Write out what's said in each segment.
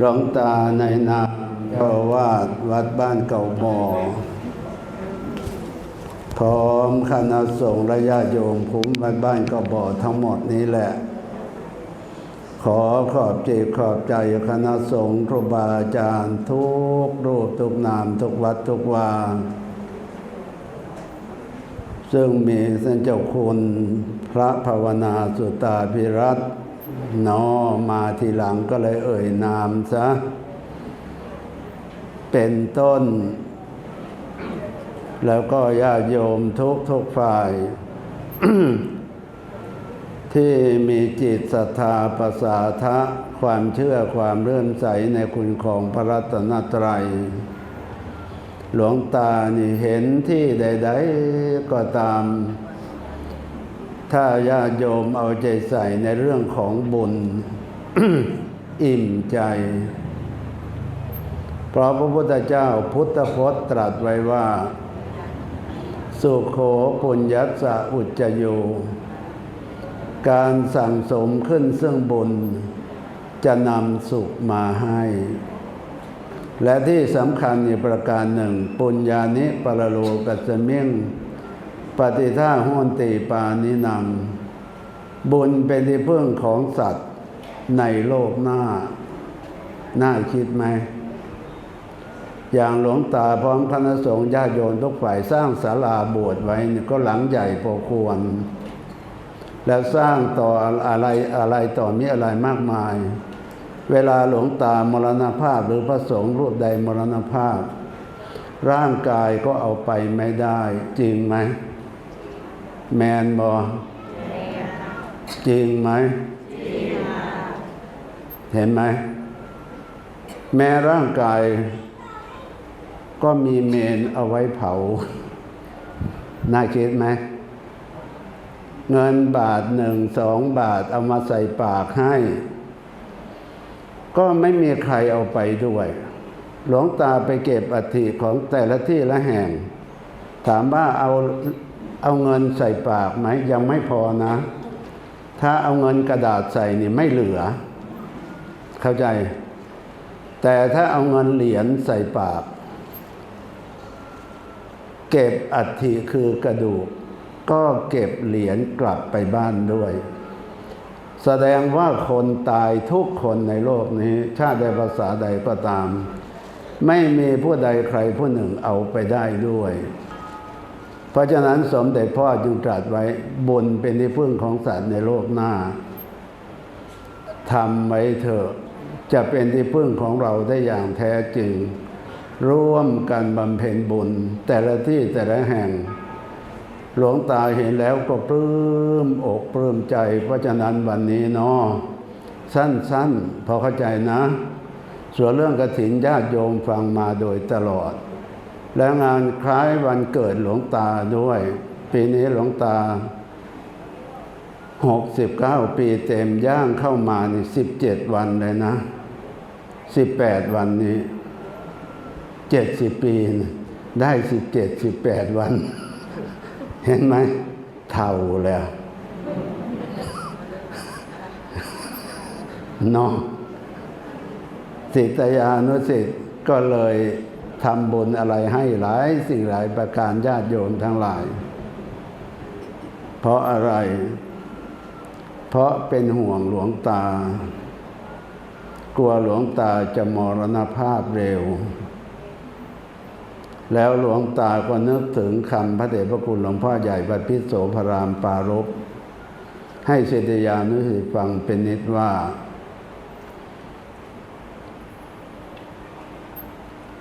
หลวงตาในนามเจ้าวาดวัดบ้านเก่าหมอพร้อมคณะสงฆ์และญาติโยมคุ้มวัดบ้านเก่าบ่อทั้งหมดนี้แหละ ขอขอบจิตขอบใจคณะสงฆ์ครูบาอาจารย์ทุกรูปทุกนามทุกวัดทุกวาซึ่งมีท่านเจ้าคุณพระภาวนาสุตาพิรัตน์ นอมาทีหลังก็เลยเอ่ยนามซะ เป็นต้น แล้วก็ญาติโยมทุกทุกฝ่าย ที่มีจิตศรัทธาประสาทะความเชื่อความเลื่อมใสในคุณของพระรัตนตรัย หลวงตานี่เห็นที่ใด ๆ ก็ตาม ถ้าญาติโยมเอาใจใส่ในเรื่องของบุญ อิ่มใจ เพราะพระพุทธเจ้าพุทธพจน์ตรัสไว้ว่า สุโขปุญญัสสะอุจจโยการสั่งสมขึ้นซึ่งบุญ จะนำสุขมาให้ และที่สำคัญอีกประการหนึ่ง ปุญญานิปรโลกัสเมิง ปฏิท่าโหนติปานินำบุญเป็นที่พึ่งของสัตว์ในโลกหน้า น่าคิดไหม อย่างหลวงตาพร้อมคณะสงฆ์ญาติโยมทุกฝ่ายสร้างศาลาบวชไว้ก็หลังใหญ่พอควร แล้วสร้างต่ออะไรอะไรต่อมีอะไรมากมาย เวลาหลวงตามรณภาพหรือพระสงฆ์รูปใดมรณภาพ ร่างกายก็เอาไปไม่ได้จริงไหม แมนบอจริงไหมเห็นไหม แม้ร่างกาย ก็มีเมนเอาไว้เผา น่าคิดไหม เงินบาทหนึ่งสองบาทเอามาใส่ปากให้ ก็ไม่มีใครเอาไปด้วย หลวงตาไปเก็บอัฐิของแต่ละที่ละแห่ง ถามว่าเอา เอาเงินใส่ปากไหมยังไม่พอนะ ถ้าเอาเงินกระดาษใส่นี่ไม่เหลือ เข้าใจ แต่ถ้าเอาเงินเหรียญใส่ปาก เก็บอัฐิคือกระดูก ก็เก็บเหรียญกลับไปบ้านด้วย แสดงว่าคนตายทุกคนในโลกนี้ ชาติใดภาษาใดก็ตาม ไม่มีผู้ใดใครผู้หนึ่งเอาไปได้ด้วย ราะฉะนั้นสมเด็จพ่อจึงตรัสไว้บุญเป็นที่พึ่งของสัตว์ในโลกหน้าทำไว้เถอะจะเป็นที่พึ่งของเราได้อย่างแท้จริง ร่วมกันบำเพ็ญบุญ แต่ละที่แต่ละแห่ง หลวงตาเห็นแล้วก็ปลื้มอกปลื้มใจ เพราะฉะนั้นวันนี้เนาะสั้นๆ พอเข้าใจนะ ส่วนเรื่องกระถินญาติโยมฟังมาโดยตลอด และงานคล้ายวันเกิดหลวงตาด้วย ปีนี้หลวงตา 69 ปีเต็มย่างเข้ามานี่17 วันเลยนะ 18 วันนี้ 70 ปีได้ 17 18 วัน เห็นไหมเท่าแล้วเนาะสิทยานุสิทธิ์ก็เลย ทำบุญอะไรให้หลายสิ่งหลายประการญาติโยมทั้งหลาย เพราะอะไร เพราะเป็นห่วงหลวงตา กลัวหลวงตาจะมรณภาพเร็ว แล้วหลวงตาก็นึกถึงคำพระเดชพระคุณหลวงพ่อใหญ่บัดพิโสพรามปารบให้เสดยานุสิฟังเป็นนิดว่า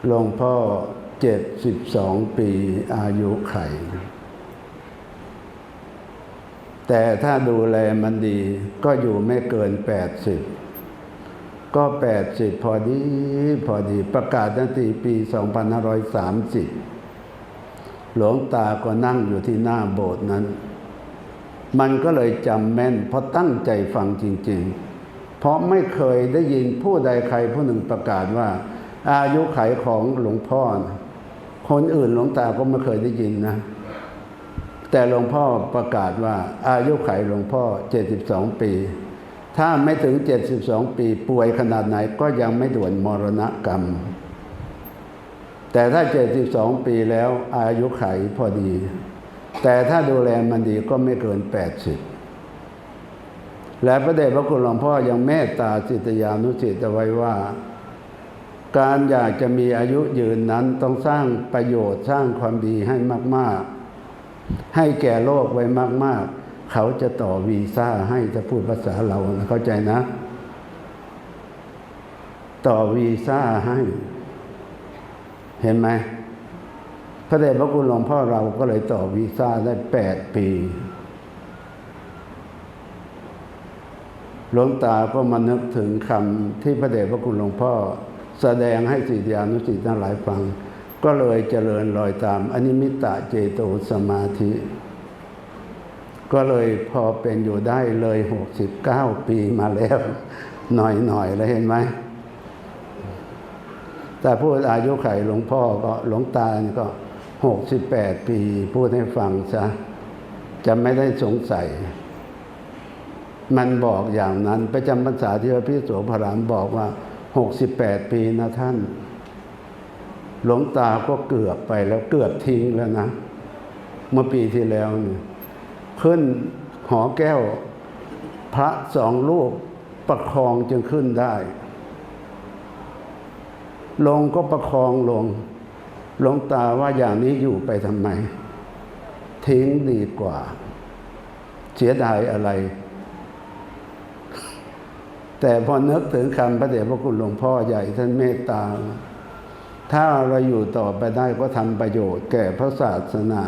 หลวงพ่อเจ็ดสิบสองปีอายุไข แต่ถ้าดูแลมันดีก็อยู่ไม่เกินแปดสิบก็แปดสิบพอดีพอดีประกาศตั้งแต่ปีสองพันห้าร้อยสามสิบหลวงตาก็นั่งอยู่ที่หน้าโบสถ์นั้น มันก็เลยจำแม่นเพราะตั้งใจฟังจริง ๆ เพราะไม่เคยได้ยินผู้ใดใครผู้หนึ่งประกาศว่า อายุไขของหลวงพ่อนะคนอื่นหลวงตาก็ไม่เคยได้ยินนะ แต่หลวงพ่อประกาศว่า อายุไขหลวงพ่อ 72 ปี ถ้าไม่ถึง 72 ปีป่วยขนาดไหนก็ยังไม่ด่วนมรณกรรม แต่ถ้า 72 ปีแล้วอายุไขพอดี แต่ถ้าดูแลมันดีก็ไม่เกิน 80 และพระเดชพระคุณหลวงพ่อยังเมตตาจิตยานุสิตเอาไว้ว่า การอยากจะมีอายุยืนนั้นต้องสร้างประโยชน์สร้างความดีให้มาก ๆ ให้แก่โลกไว้มาก ๆ เขาจะต่อวีซ่าให้จะพูดภาษาเรานะเข้าใจนะ ต่อวีซ่าให้ เห็นไหมพระเดชพระคุณหลวงพ่อเราก็เลยต่อวีซ่าได้แปดปีหลวงตาก็มานึกถึงคำที่พระเดชพระคุณหลวงพ่อ แสดงให้สิทธิานุสิทธิ์ทั้งหลายฟัง ก็เลยเจริญรอยตามอนิมิตะเจโตสมาธิ ก็เลยพอเป็นอยู่ได้เลยหกสิบเก้าปีมาแล้ว หน่อยๆแล้วเห็นไหมแต่พูดอายุไขหลวงพ่อก็หลวงตานี่ก็หกสิบแปดปี พูดให้ฟังซะจะไม่ได้สงสัย มันบอกอย่างนั้นประจำภาษาที่พระพิสุพรามบอกว่า หกสิบแปดปีนะท่าน หลวงตาก็เกือบไปแล้วเกือบทิ้งแล้วนะ เมื่อปีที่แล้วเนี่ยขึ้นหอแก้ว พระสองลูกประคองจึงขึ้นได้ ลงก็ประคองลง หลวงตาว่าอย่างนี้อยู่ไปทำไม ทิ้งดีกว่า เสียดายอะไร แต่พอนึกถึงคำพระเดชพระคุณหลวงพ่อใหญ่ท่านเมตตา ถ้าเราอยู่ต่อไปได้ก็ทำประโยชน์แก่พระศาสนา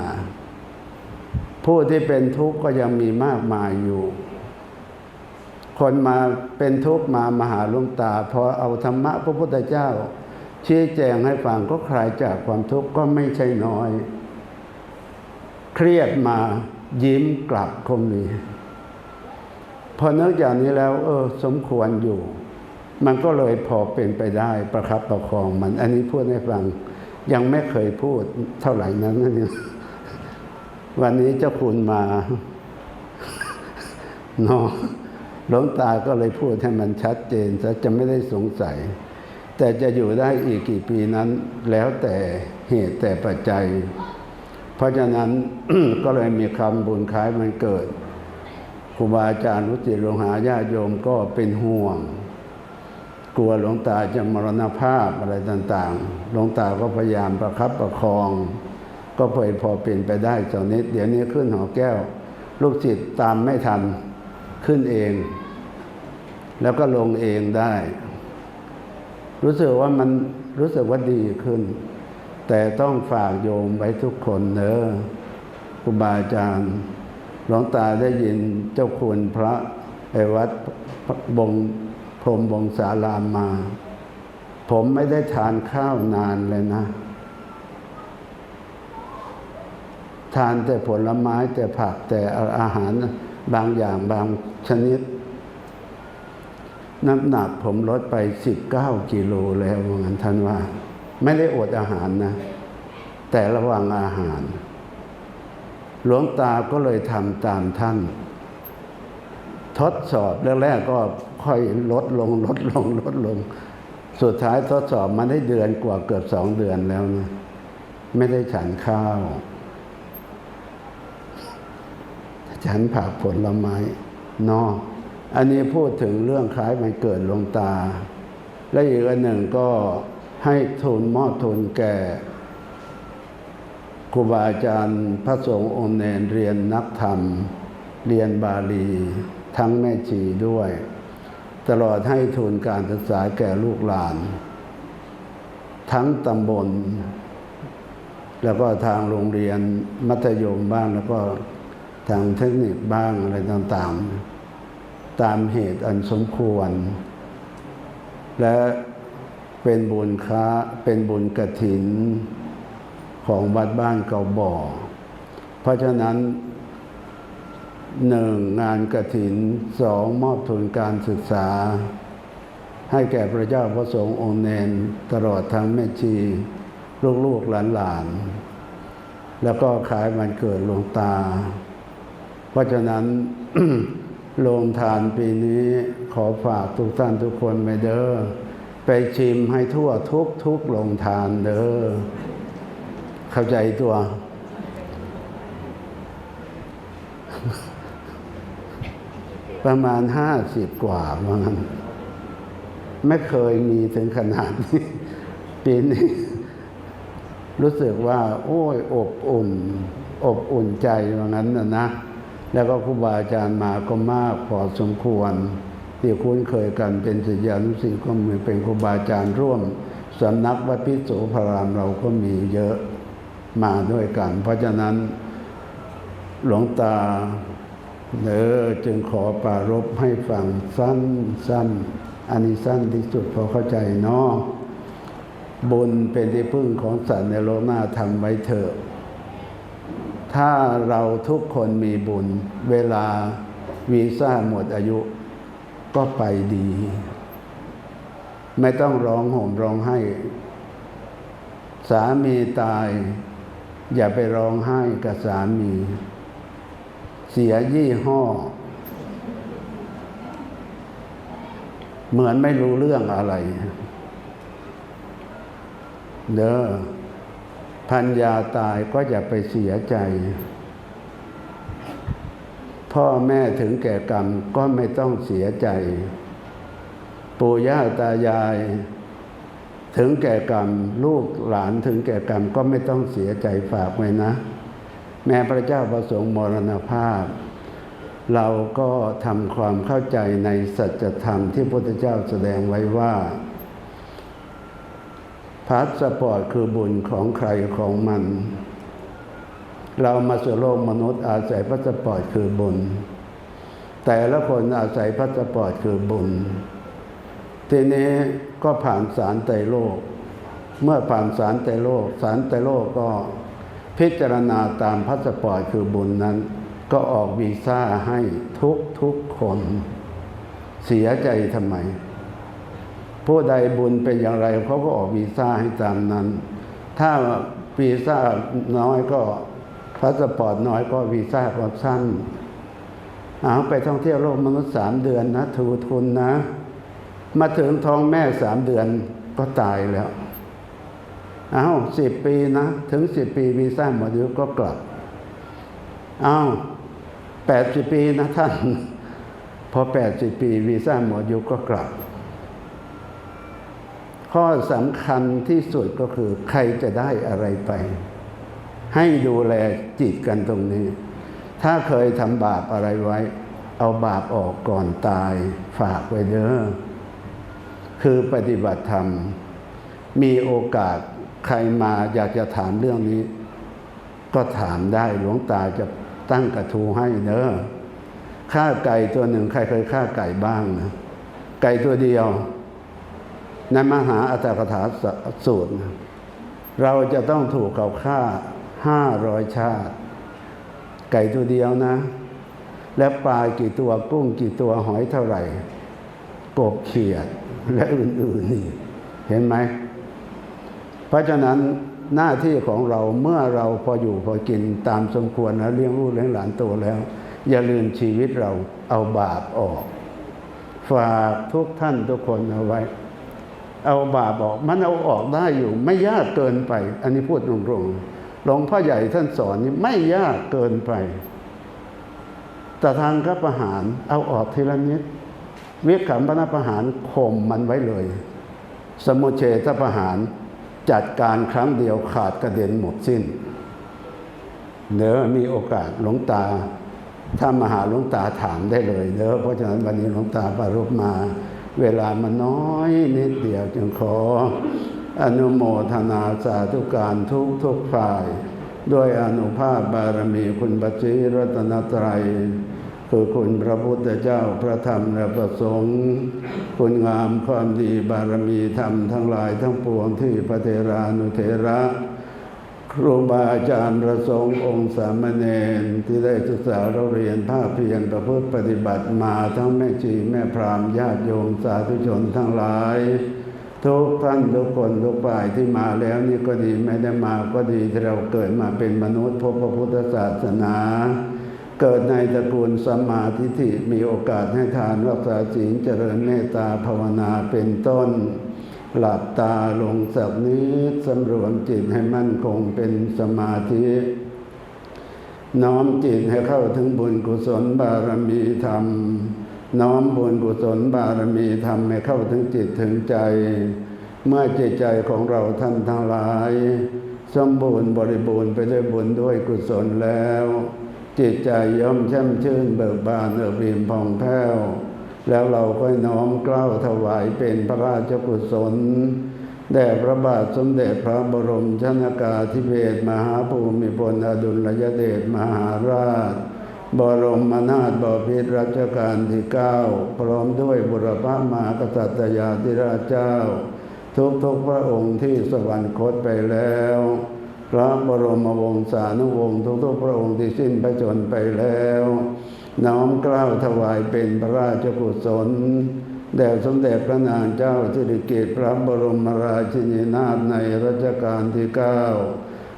ผู้ที่เป็นทุกข์ก็ยังมีมากมายอยู่ คนมาเป็นทุกข์มามาหาหลวงตา พอเอาธรรมะพระพุทธเจ้า ชี้แจงให้ฟังก็คลายจากความทุกข์ก็ไม่ใช่น้อย เครียดมายิ้มกลับคงมี พอนึกอย่างนี้แล้วเออสมควรอยู่ มันก็เลยพอเป็นไปได้ประครับประคองมัน อันนี้พูดให้ฟังยังไม่เคยพูดเท่าไหร่นั้นนี่วันนี้เจ้าคุณมาเนาะหลวงตาก็เลยพูดให้มันชัดเจนซะจะไม่ได้สงสัย แต่จะอยู่ได้อีกกี่ปีนั้น แล้วแต่เหตุแต่ปัจจัย เพราะฉะนั้นก็เลยมีคำบุญคล้ายมันเกิด รูบาอาจารย์รุจิโลหาญาโยมก็เป็นห่วง กลัวหลวงตาจะมรณภาพอะไรต่างๆ หลวงตาก็พยายามประคับประคอง ก็พอพอเป็นไปได้เจ้านิดเดี๋ยวนี้ขึ้นหอแก้ว ลูกจิตตามไม่ทันขึ้นเอง แล้วก็ลงเองได้ รู้สึกว่ามันรู้สึกว่าดีขึ้น แต่ต้องฝากโยมไว้ทุกคนเนอะครูบาอาจารย์ หลวงตาได้ยินเจ้าคุณพระไอวัดบงพรมบงสารามมา ผมไม่ได้ทานข้าวนานเลยนะ ทานแต่ผลไม้แต่ผักแต่อาหารบางอย่างบางชนิด น้ำหนักผมลดไปสิบเก้ากิโลแล้วงั้นท่านว่า ไม่ได้อดอาหารนะ แต่ระวังอาหาร หลวงตาก็เลยทำตามท่าน ทดสอบแรกๆก็ค่อยลดลงลดลงลดลง สุดท้ายทดสอบมาได้เดือนกว่าเกือบสองเดือนแล้วนะไม่ได้ฉันข้าว ฉันผักผลไม้นอก อันนี้พูดถึงเรื่องคล้ายมันเกิดลงตา และอีกอันหนึ่งก็ให้ทุนมอบทุนแก่ ครูบาอาจารย์พระสงฆ์องค์เนรเรียนนักธรรม เรียนบาลีทั้งแม่ชีด้วย ตลอดให้ทุนการศึกษาแก่ลูกหลาน ทั้งตำบล แล้วก็ทางโรงเรียนมัธยมบ้างแล้วก็ทางเทคนิคบ้างอะไรต่างๆ ตามเหตุอันสมควร และเป็นบุญค้าเป็นบุญกระถิน ของวัดบ้านเกาบ่อ เพราะฉะนั้นหนึ่งงานกระถินสองมอบทุนการศึกษา ให้แก่พระเจ้าพระสงฆ์องค์เนนตลอดทั้งแม่ชี ลูกๆหลานๆ แล้วก็ขายมันเกิดหลวงตา เพราะฉะนั้นโรงทานปีนี้ขอฝากทุกท่านทุกคนไปเด้อไปชิมให้ทั่วทุกทุกโรงทานเด้อ เข้าใจตัว ประมาณห้าสิบกว่าว่างั้น ไม่เคยมีถึงขนาดนี้ปีนี้รู้สึกว่า โอ้ย อบอุ่น อบอุ่นใจว่างั้นนะนะ แล้วก็ครูบาอาจารย์มาก็มากพอสมควร ที่คุ้นเคยกันเป็นศิษยานุศิษย์ก็มีเป็นครูบาอาจารย์ร่วมสำนักวัดพิโสพรามเราก็มีเยอะ มาด้วยกัน เพราะฉะนั้นหลวงตาเนอจึงขอปรารบให้ฟังสั้นสั้นอันนี้สั้นที่สุดพอเข้าใจเนาะบุญเป็นที่พึ่งของสัตว์ในโลกหน้าทำไว้เถอะ ถ้าเราทุกคนมีบุญ เวลาวีซ่าหมดอายุก็ไปดี ไม่ต้องร้องห่มร้องไห้ สามีตาย อย่าไปร้องไห้กับสามี เสียยี่ห้อ เหมือนไม่รู้เรื่องอะไร เด้อพันยาตายก็อย่าไปเสียใจ พ่อแม่ถึงแก่กรรมก็ไม่ต้องเสียใจ ปู่ย่าตายาย ถึงแก่กรรมลูกหลานถึงแก่กรรมก็ไม่ต้องเสียใจฝากไว้นะ แม้พระเจ้าประสงค์มรณภาพ เราก็ทำความเข้าใจในสัจธรรมที่พระพุทธเจ้าแสดงไว้ว่าพาสปอร์ตคือบุญของใครของมัน เรามาสู่โลกมนุษย์อาศัยพาสปอร์ตคือบุญ แต่ละคนอาศัยพาสปอร์ตคือบุญ ทีนี้ก็ผ่านสารไตรโลก เมื่อผ่านสารไตรโลก สารไตรโลกก็พิจารณาตามพาสปอร์ตคือบุญนั้น ก็ออกวีซ่าให้ทุกทุกคน เสียใจทำไม ผู้ใดบุญเป็นอย่างไรเขาก็ออกวีซ่าให้ตามนั้น ถ้าวีซ่าน้อยก็พาสปอร์ตน้อยก็วีซ่าก็สั้นเอาไปท่องเที่ยวโลกมนุษย์สามเดือนนะทูทุนนะ มาถึงท้องแม่สามเดือนก็ตายแล้ว เอาสิบปีนะ ถึงสิบปีวีซ่าหมดอายุก็กลับ เอาแปดสิบปีนะท่าน พอแปดสิบปีวีซ่าหมดอายุก็กลับ ข้อสำคัญที่สุดก็คือใครจะได้อะไรไป ให้ดูแลจิตกันตรงนี้ ถ้าเคยทำบาปอะไรไว้ เอาบาปออกก่อนตายฝากไว้เด้อ คือปฏิบัติธรรม มีโอกาสใครมาอยากจะถามเรื่องนี้ ก็ถามได้หลวงตาจะตั้งกระทูให้เนอะฆ่าไก่ตัวหนึ่งใครเคยฆ่าไก่บ้างนะไก่ตัวเดียว ในมหาอัตถกถาสูตร เราจะต้องถูกเขาฆ่าห้าร้อยชาติ ไก่ตัวเดียวนะ และปลากี่ตัวกุ้งกี่ตัวหอยเท่าไหร่กบเขียด และอื่นๆนี่เห็นไหม เพราะฉะนั้นหน้าที่ของเราเมื่อเราพออยู่พอกินตามสมควรแล้วเลี้ยงลูกเลี้ยงหลานโตแล้ว อย่าลืมชีวิตเราเอาบาปออก ฝากทุกท่านทุกคนเอาไว้ เอาบาปออกมันเอาออกได้อยู่ ไม่ยากเกินไป อันนี้พูดตรงๆหลวงพ่อใหญ่ท่านสอนนี่ไม่ยากเกินไปแต่ทางก็ประหารเอาออกทีละนิด วิขำพนประหารข่มมันไว้เลย สมุเฉทประหารจัดการครั้งเดียวขาดกระเด็นหมดสิ้นเนื้อมีโอกาสหลวงตา ถ้ามาหาหลวงตาถามได้เลยเด้อเพราะฉะนั้นวันนี้หลวงตาปรารบมา เวลามันน้อยนิดเดียวจึงขอ อนุโมทนาสาธุการทุกทุกฝ่าย ด้วยอนุภาพบารมีคุณบัจิรัตนตรัย คือคุณพระพุทธเจ้าพระธรรมและพระสงฆ์คุณงามความดีบารมีธรรมทั้งหลายทั้งปวงที่พระเทรานุเทระครูบาอาจารย์ประสงค์องค์สามเณรที่ได้ศึกษาเราเรียนภาคเพียรประพฤติปฏิบัติมาทั้งแม่ชีแม่พรามญาติโยมสาธุชนทั้งหลาย ทุกท่านทุกคนทุกฝ่ายที่มาแล้วนี่ก็ดีไม่ได้มาก็ดีที่เราเกิดมาเป็นมนุษย์พบพระพุทธศาสนา เกิดในตระกูลสัมมาทิฏฐิมีโอกาสให้ทานรักษาศีลเจริญเมตตาภาวนาเป็นต้น หลับตาลงสักนิดสำรวมจิตให้มั่นคงเป็นสมาธิ น้อมจิตให้เข้าถึงบุญกุศลบารมีธรรม น้อมบุญกุศลบารมีธรรมให้เข้าถึงจิตถึงใจ เมื่อใจใจของเราท่านทั้งหลาย สมบูรณ์บริบูรณ์ไปด้วยบุญด้วยกุศลแล้ว จิตใจย่อมแช่มชื่นเบิกบานเอิบอิ่มผ่องแผ้ว แล้วเราก็น้อมเกล้าถวายเป็นพระราชกุศลแด่พระบาทสมเด็จพระบรมชนากาธิเบศรมหาภูมิพลอดุลยเดชมหาราช บรมนาถบพิตรรัชกาลที่เก้าพร้อมด้วยบุรพามหากษัตริยาธิราชเจ้า ทุกทุกพระองค์ที่สวรรคตไปแล้ว พระบรมวงศานุวงศ์ทุกๆพระองค์ที่สิ้นพระชนไปแล้ว น้อมกล้าวถวายเป็นพระราชกุศลแด่สมเด็จพระนางเจ้าสิริกิติ์พระบรมราชินีนาถในรัชกาลที่เก้า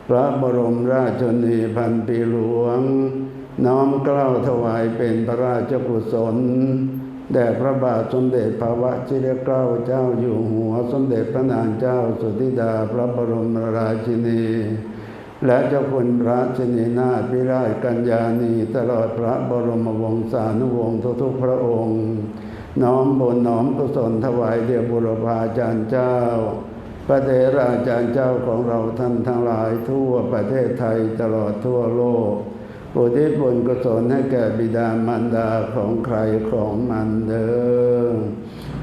พระบรมราชนีพันปีหลวง น้อมกล้าวถวายเป็นพระราชกุศล แด่พระบาทสมเด็จพระวชิรเกล้าเจ้าอยู่หัวสมเด็จพระนางเจ้าสุธิดาพระบรมราชินี และเจ้าคุณพระชนีนาถพิราชกัญญาณีตลอดพระบรมวงศานุวงศ์ทุกๆพระองค์ น้อมบุญน้อมกุศลถวายเดียบุรพาจารย์เจ้า พระเถราจารย์เจ้าของเราท่านทั้งหลายทั่วประเทศไทยตลอดทั่วโลก อุทิศบุญกุศลให้แก่บิดามารดาของใครของมันเดิม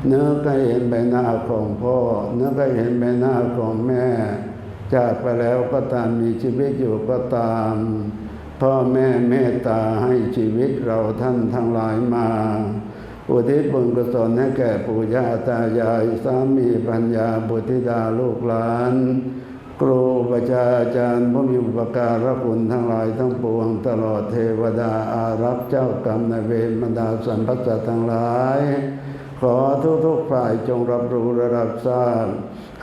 เนื้อก็เห็นใบหน้าของพ่อ เนื้อก็เห็นใบหน้าของแม่ จากไปแล้วก็ตามมีชีวิตอยู่ก็ตาม พ่อแม่เมตตาให้ชีวิตเราท่านทั้งหลายมาอุทิศบุญกุศลให้แก่ปู่ย่าตายายสามีปัญญาบุตรธิดาลูกหลาน ครูประชาอาจารย์ผู้มีอุปการะคุณทั้งหลายทั้งปวงตลอดเทวดาอารักษ์เจ้ากรรมนายเวรบรรดาสัมพัสสะทั้งหลาย ขอทุกๆฝ่ายจงรับรู้และรับทราบ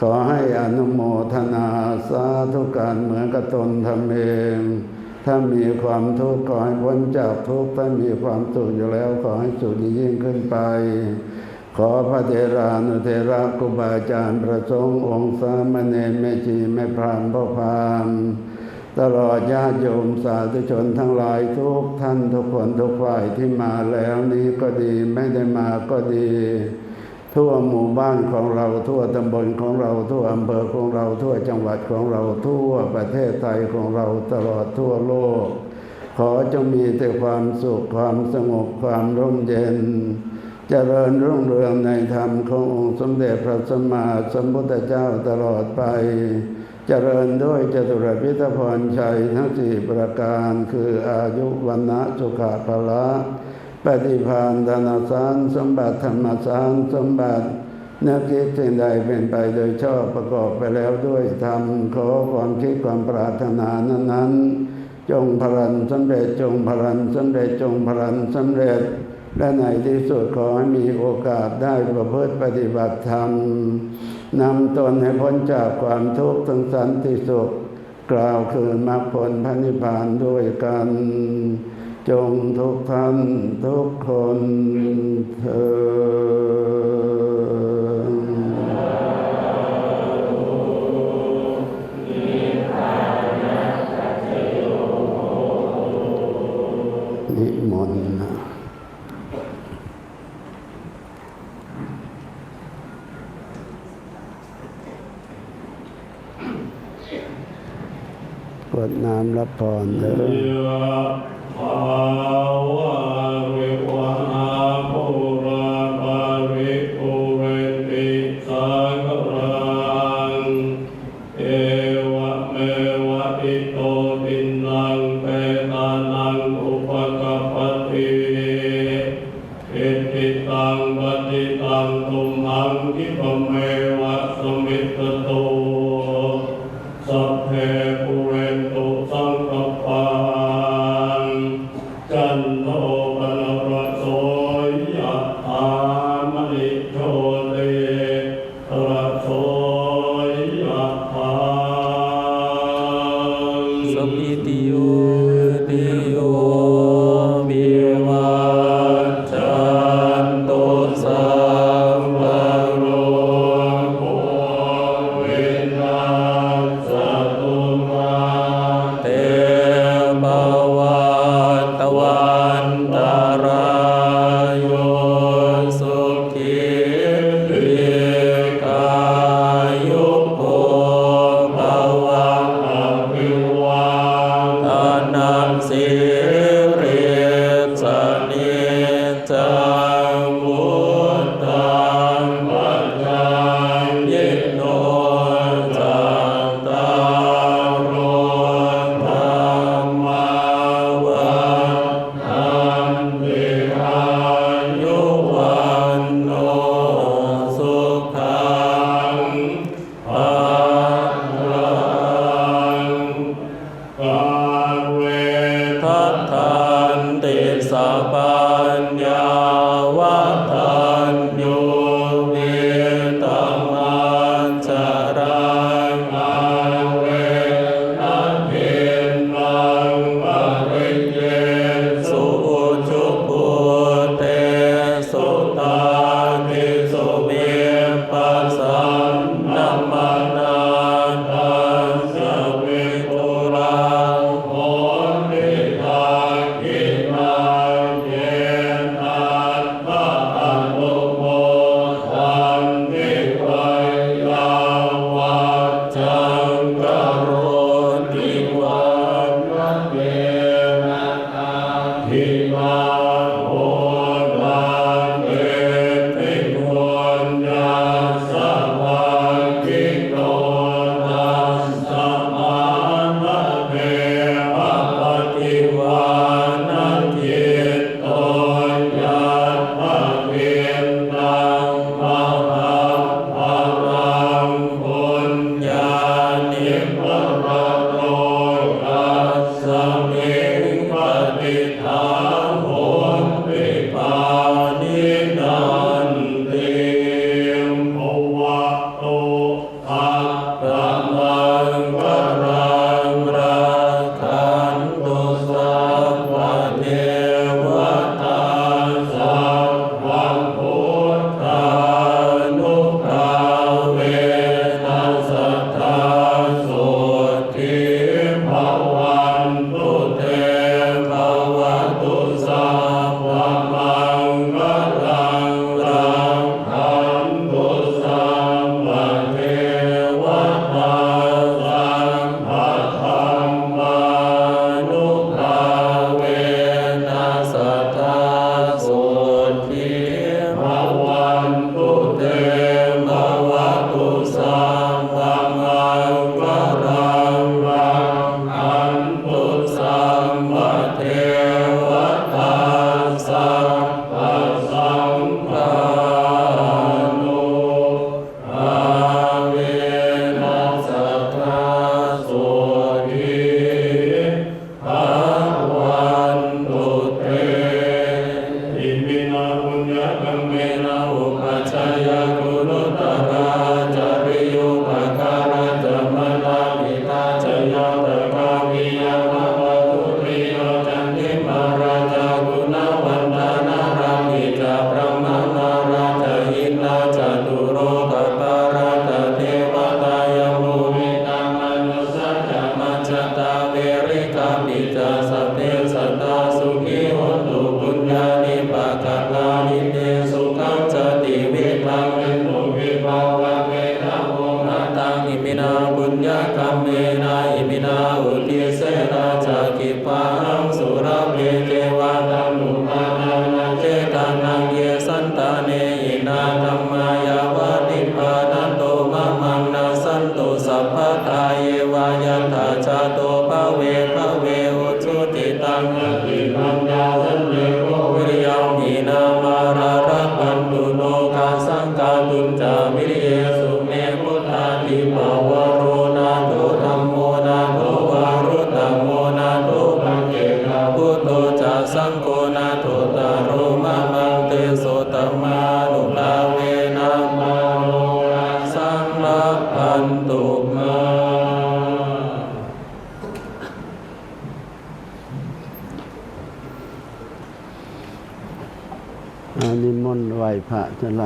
ขอให้อนุโมทนาสาธุการเหมือนกับตนทำเอง ถ้ามีความทุกข์ขอให้พ้นจากทุกข์ถ้ามีความสุขอยู่แล้วขอให้สุขยิ่งขึ้นไป ขอพระเทรานุเทระครูบาอาจารย์ประสงค์องค์สามเณรแม่ชีแม่พรามพ่อพรามตลอดญาติโยมสาธุชนทั้งหลายทุกท่านทุกคนทุกฝ่ายที่มาแล้วนี้ก็ดีไม่ได้มาก็ดี ทั่วหมู่บ้านของเราทั่วตำบลของเราทั่วอำเภอของเราทั่วจังหวัดของเราทั่วประเทศไทยของเราตลอดทั่วโลก ขอจงมีแต่ความสุขความสงบความร่มเย็น จริญรุ่งเรืองในธรรมขององค์สมเด็จพระสัมมาสัมพุทธเจ้าตลอดไป เจริญด้วยจตุรพิธพรชัยทั้งสี่ประการคืออายุวันนะสุขภาละ ปฏิภาณธนาสารสมบัติธรรมสารสมบัตินึกคิดสิ่งใดเป็นไปโดยชอบประกอบไปแล้วด้วยธรรมขอความคิดความปรารถนานั้น ๆ จงพลันสำเร็จจงพลันสำเร็จจงพลันสำเร็จ และในที่สุดขอให้มีโอกาสได้ประพฤติปฏิบัติธรรมนำตนให้พ้นจากความทุกข์ทั้งสันติสุข กล่าวคือมรรคผลพระนิพพานด้วยกัน จงทุกท่านทุกคนเธอ น้ำรับพรเลยยะภาวะริวหาภูราภาริภูเรติสากรังเอวะเมวะอิโตตินังเปตานังอุปกปปติอิติตังปฏิตังตุมหังคิปเมวะสมิตโตสัพเพ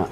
อ